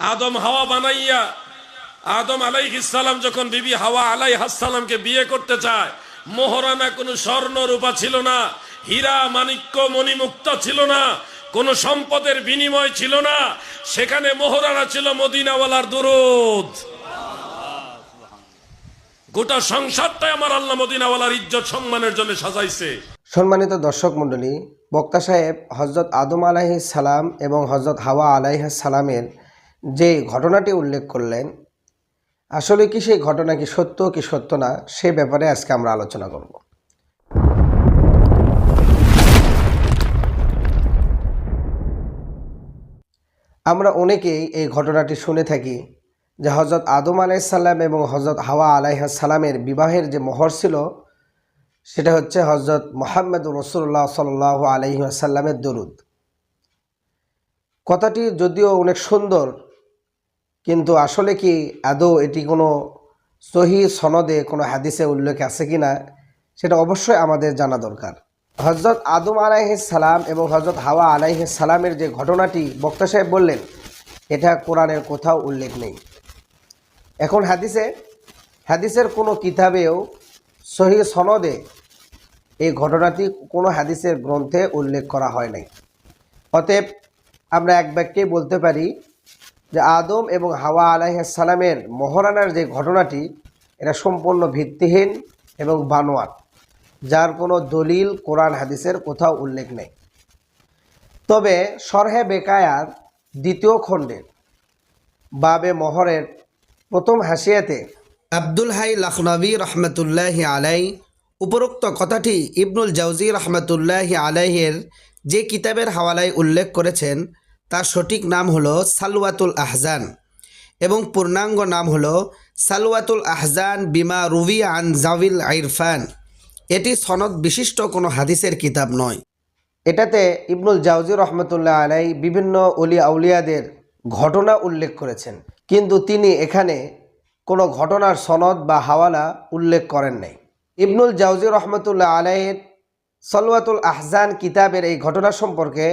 আদম হাওয়া বানাইয়া আদম আলাইহিসালাম যখন বিবি হাওয়া আলাইহাসালামকে বিয়ে করতে চায়, মোহরানা কোনো স্বর্ণ রূপা ছিল না, হীরা, মাণিক্য, মণিমুক্তা ছিল না, কোন সম্পদের বিনিময় ছিল না, সেখানে মোহরানা ছিল মদিনাওয়ালার দুরুদ। গোটা সংসারটাই আমার আল্লাহ মদিনাওয়ালার ইজ্জত সম্মানের জন্য সাজাইছে। সম্মানিত দর্শক মণ্ডলী, বক্তা সাহেব হজরত আদম আলাহি সালাম এবং হজরত হাওয়া আলাইহ সালামের যে ঘটনাটি উল্লেখ করলেন, আসলে কি সেই ঘটনা কি সত্য কি সত্য না, সে ব্যাপারে আজকে আমরা আলোচনা করব। আমরা অনেকেই এই ঘটনাটি শুনে থাকি যে হজরত আদম আলাইসাল্লাম এবং হজরত হাওয়া আলাইহাসাল্লামের বিবাহের যে মোহর ছিল, সেটা হচ্ছে হজরত মোহাম্মদ রসুল্লাহ সাল আলহি আসাল্লামের দরুদ। কথাটি যদিও অনেক সুন্দর কিন্তু আসলে কি আদৌ এটি কোনো সহি সনদে কোনো হাদিসে উল্লেখ আছে কি না, সেটা অবশ্যই আমাদের জানা দরকার। হজরত আদম সালাম এবং হজরত হাওয়া সালামের যে ঘটনাটি বক্তা সাহেব বললেন, এটা কোরআনের কোথাও উল্লেখ নেই। এখন হাদিসে, হাদিসের কোনো কিতাবেও সহি সনদে এই ঘটনাটি কোনো হাদিসের গ্রন্থে উল্লেখ করা হয় নাই। অতএব আমরা এক বাক্যে বলতে পারি যে আদম এবং হাওয়া আলাইসালামের মহারানার যে ঘটনাটি, এটা সম্পূর্ণ ভিত্তিহীন এবং বানোয়াট, যার কোনো দলিল কোরআন হাদিসের কোথাও উল্লেখ নেই। তবে সরহে বেকায়ার দ্বিতীয় খণ্ডের বাবে মহরের প্রথম হাসিয়াতে আব্দুল হাই লখনবী রহমতুল্লাহ আলাই উপরোক্ত কথাটি ইবনুল জাউজি রহমতুল্লাহ আলাইহের যে কিতাবের হাওয়ালায় উল্লেখ করেছেন তার সঠিক নাম হলো সালওয়াতুল আহজান এবং পূর্ণাঙ্গ নাম হলো সালওয়াতুল আহজান বিমা রুবি আন জাবিল ইরফান এটি সনদ বিশিষ্ট কোনো হাদিসের কিতাব নয়। এটাতে ইবনুল জাউজি রহমতুল্লাহ আলাই বিভিন্ন অলি আউলিয়াদের ঘটনা উল্লেখ করেছেন। কিন্তু তিনি এখানে কোনো ঘটনার সনদ বা হাওয়ালা উল্লেখ করেন নাই। ইবনুল জাউজি রহমতুল্লাহ আলাইয়ের সলওয়াতুল আহজান কিতাবের এই ঘটনা সম্পর্কে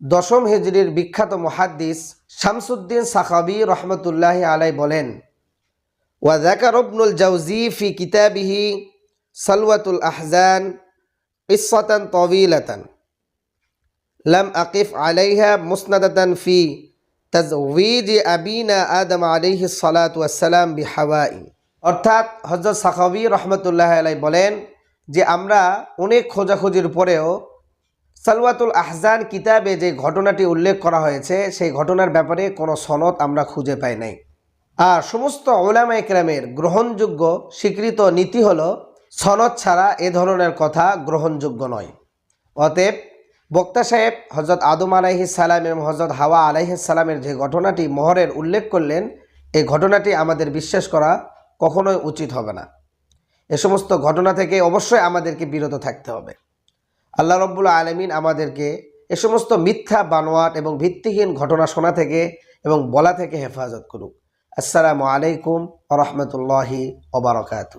দশম হিজড়ির বিখ্যাত মহাদ্দিস শামসুদ্দিন সাখাবি রহমতুল্লাহ আলাই বলেন ওয়াজাকারবনুল জাউজি ফি কিতাবিহি সালওয়াতুল আহজান ইসাতান তবিলাতান লম আকিফ আলাইহা মুসনাদাতান ফি তাজউইজ আবিনা আদম আলাইহি সালাতু ওয়াসসালাম বিহাওয়াই অর্থাৎ হজরত সাখাবি রহমতুল্লাহ আলাই বলেন যে, আমরা অনেক খোঁজাখুঁজির পরেও সালওয়াতুল আহজান কিতাবে যে ঘটনাটি উল্লেখ করা হয়েছে, সেই ঘটনার ব্যাপারে কোনো সনদ আমরা খুঁজে পাই নাই। আর সমস্ত ওলামা একরামের গ্রহণযোগ্য স্বীকৃত নীতি হলো, সনদ ছাড়া এ ধরনের কথা গ্রহণযোগ্য নয়। অতএব বক্তা সাহেব হজরত আদম আলাইহি সালাম এবং হজরত হাওয়া আলাইহি সালামের যে ঘটনাটি মোহরের উল্লেখ করলেন এই ঘটনাটি আমাদের বিশ্বাস করা কখনোই উচিত হবে না। এ সমস্ত ঘটনা থেকে অবশ্যই আমাদেরকে বিরত থাকতে হবে। আল্লাহ রব্বুল আলমিন আমাদেরকে এ সমস্ত মিথ্যা, বানোয়াট এবং ভিত্তিহীন ঘটনা শোনা থেকে এবং বলা থেকে হেফাজত করুক। আসসালামু আলাইকুম রহমতুল্লাহি ওবরাকাতু